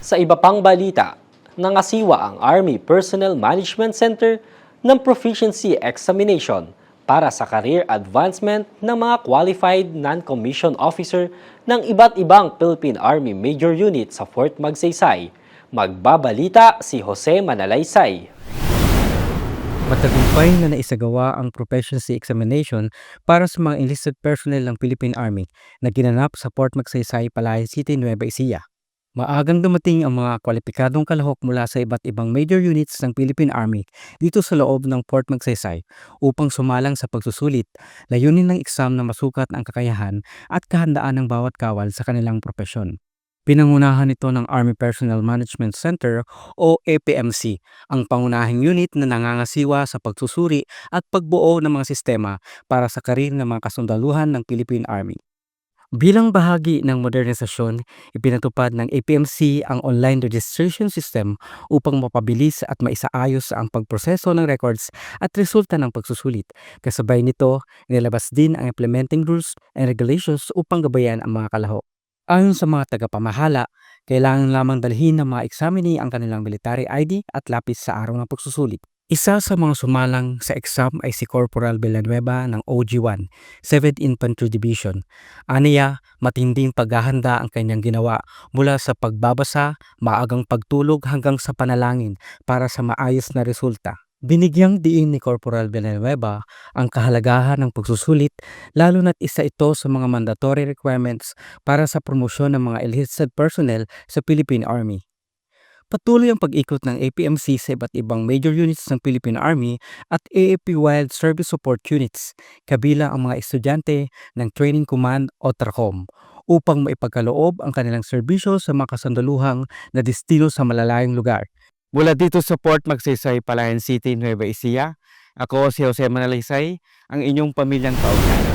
Sa iba pang balita, nangasiwa ang Army Personnel Management Center ng Proficiency Examination para sa career advancement ng mga qualified non-commissioned officer ng iba't ibang Philippine Army Major Unit sa Fort Magsaysay. Magbabalita si Jose Manalaysay. Matagumpay na naisagawa ang proficiency examination para sa mga enlisted personnel ng Philippine Army na ginanap sa Port Magsaysay, Palayan City, Nueva Ecija. Maagang dumating ang mga kwalipikadong kalahok mula sa iba't ibang major units ng Philippine Army dito sa loob ng Port Magsaysay upang sumalang sa pagsusulit, layunin ng exam na masukat ang kakayahan at kahandaan ng bawat kawal sa kanilang propesyon. Pinangunahan nito ng Army Personnel Management Center o APMC, ang pangunahing unit na nangangasiwa sa pagsusuri at pagbuo ng mga sistema para sa karir ng mga kasundaluhan ng Philippine Army. Bilang bahagi ng modernisasyon, ipinatupad ng APMC ang online registration system upang mapabilis at maisaayos ang pagproseso ng records at resulta ng pagsusulit. Kasabay nito, nilabas din ang implementing rules and regulations upang gabayan ang mga kalahok. Ayon sa mga tagapamahala, kailangan lamang dalhin ng mga examinee ang kanilang military ID at lapis sa araw ng pagsusulit. Isa sa mga sumalang sa exam ay si Corporal Villanueva ng OG-1, 7th Infantry Division. Aniya, matinding paghahanda ang kanyang ginawa mula sa pagbabasa, maagang pagtulog hanggang sa panalangin para sa maayos na resulta. Binigyang diin ni Corporal Villanueva ang kahalagahan ng pagsusulit lalo na't isa ito sa mga mandatory requirements para sa promosyon ng mga enlisted personnel sa Philippine Army. Patuloy ang pag-ikot ng APMC sa iba't ibang major units ng Philippine Army at AAP Wild Service Support Units, kabilang ang mga estudyante ng Training Command o TRACOM, upang maipagkaloob ang kanilang serbisyo sa mga kasandaluhang na destino sa malalayong lugar. Mula dito sa Port Magsaysay, Palayan City, Nueva Ecija, ako si Jose Manalaysay, ang inyong pamilyang kaugnay.